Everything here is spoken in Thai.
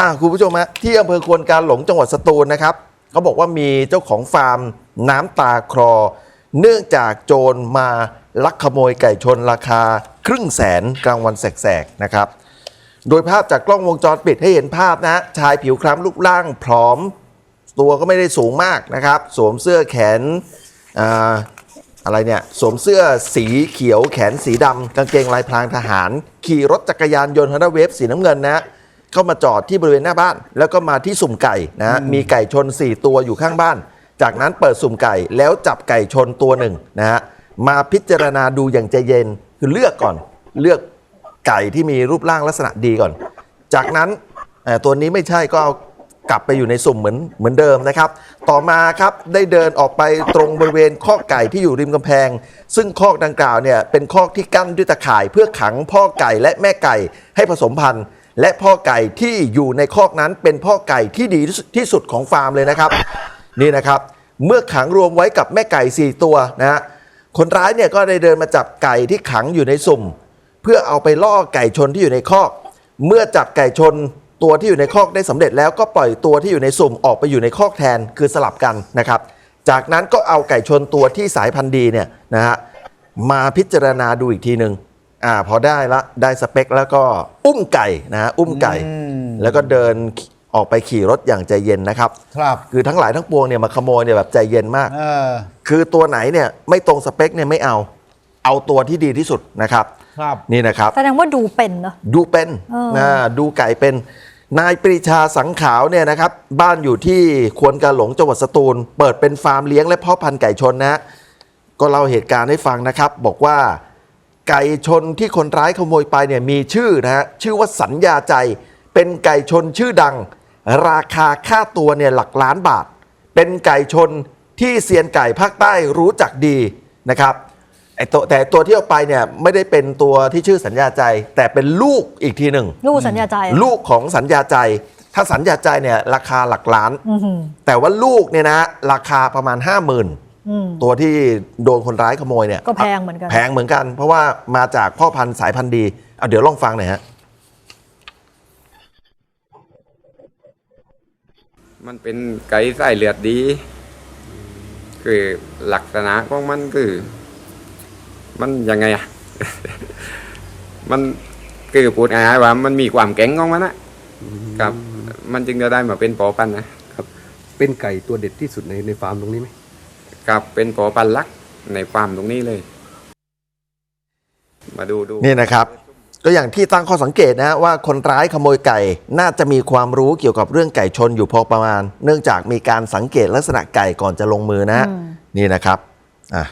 อะคุณผู้ชมฮะที่อำเภอควนการหลงจังหวัดสตูลนะครับเขาบอกว่ามีเจ้าของฟาร์มน้ำตาคลอเนื่องจากโจรมาลักขโมยไก่ชนราคาครึ่งแสนกลางวันแสกๆนะครับ โดยภาพจากกล้องวงจรปิดให้เห็นภาพนะ ชายผิวคล้ำรูปร่างผอม ตัวก็ไม่ได้สูงมากนะครับ สวมเสื้อแขนออะไรเนี่ยสวมเสื้อสีเขียวแขนสีดำกางเกงลายพรางทหาร ขี่รถจักรยานยนต์ฮอนด้าเวฟสีน้ำเงินนะ เข้ามาจอดที่บริเวณหน้าบ้าน แล้วก็มาที่สุ่มไก่นะฮะมีไก่ชน 4 ตัวอยู่ข้างบ้าน จากนั้นเปิดสุ่มไก่แล้วจับไก่ชนตัวหนึ่งนะฮะมาพิจารณาดูอย่างใจเย็นคือเลือกก่อนเลือกไก่ที่มีรูปร่างลักษณะดีก่อน จากนั้นเอ่อตัวนี้ไม่ใช่ก็เอากลับไปอยู่ในสุ่มเหมือนเหมือนเดิมนะครับ ต่อมาครับได้เดินออกไปตรงบริเวณคอกไก่ที่อยู่ริมกำแพง ซึ่งคอกดังกล่าวเนี่ยเป็นคอกที่กั้นด้วยตะข่ายเพื่อขังพ่อไก่และแม่ไก่ให้ผสมพันธุ์ และพ่อไก่ที่อยู่ในคอกนั้นเป็นพ่อไก่ที่ดีที่สุดของฟาร์มเลยนะครับ นี่นะครับ เมื่อขังรวมไว้กับแม่ไก่ 4 ตัวนะฮะคนร้ายเนี่ยก็ได้เดินมาจับไก่ที่ขังอยู่ในสุ่ม เพื่อเอาไปล่อไก่ชนที่อยู่ในคอก เมื่อจับไก่ชนตัวที่อยู่ในคอกได้สำเร็จแล้วก็ปล่อยตัวที่อยู่ในสุ่มออกไปอยู่ในคอกแทนคือสลับกันนะครับ จากนั้นก็เอาไก่ชนตัวที่สายพันธุ์ดีเนี่ยนะฮะมาพิจารณาดูอีกทีหนึ่ง อ่าพอได้ละได้สเปคแล้วก็อุ้มไก่นะฮะอุ้มไก่ แล้วก็เดินออกไปขี่รถอย่างใจเย็นนะครับ ครับ คือทั้งหลายทั้งปวงเนี่ยมาขโมยเนี่ยแบบใจเย็นมาก เออ คือตัวไหนเนี่ยไม่ตรงสเปคเนี่ยไม่เอา เอาตัวที่ดีที่สุดนะครับ ครับ นี่นะครับ แสดงว่าดูเป็นเนอะดูเป็นเออ นะดูไก่เป็น นายปรีชาสังขาวเนี่ยนะครับ บ้านอยู่ที่ควนกาหลงจังหวัดสตูล เปิดเป็นฟาร์มเลี้ยงและเพาะพันธุ์ไก่ชนนะฮะก็เล่าเหตุการณ์ให้ฟังนะครับ บอกว่า ไก่ชนที่คนร้ายขโมยไปเนี่ยมีชื่อนะฮะชื่อว่าสัญญาใจ เป็นไก่ชนชื่อดัง ราคาค่าตัวเนี่ยหลักล้านบาท เป็นไก่ชนที่เซียนไก่ภาคใต้รู้จักดีนะครับไอตัวแต่ตัวที่เอาไปเนี่ยไม่ได้เป็นตัวที่ชื่อสัญญาใจ แต่เป็นลูกอีกทีหนึ่งลูกสัญญาใจ ลูกของสัญญาใจ ถ้าสัญญาใจเนี่ยราคาหลักล้านอื้อหือแต่ว่าลูกเนี่ยนะราคาประมาณ 5 0,000อืม ตัวที่โดนคนร้ายขโมยเนี่ยก็แพงเหมือนกันแพงเหมือนกัน เพราะว่ามาจากพ่อพันธุ์สายพันธุ์ดีเอาเดี๋ยวลองฟังหน่อยฮะมันเป็นไก่สายเลือดดี คือลักษณะของมันคือ มันยังไงอะมันคือพูดง่ายๆว่า มันมีความแข็งของมันนะครับ มันจึงจะได้มาเป็นปอปันธุ์นะครับ เป็นไก่ตัวเด็ดที่สุดในในฟาร์มตรงนี้ไหม กับเป็นปอปันธุ์ลักในฟาร์มตรงนี้เลย มาดูดูนี่นะครับ ก็อย่างที่ตั้งข้อสังเกตนะฮะว่าคนร้ายขโมยไก่น่าจะมีความรู้เกี่ยวกับเรื่องไก่ชนอยู่พอประมาณ เนื่องจากมีการสังเกตลักษณะไก่ก่อนจะลงมือนะฮะอืมนี่นะครับอะ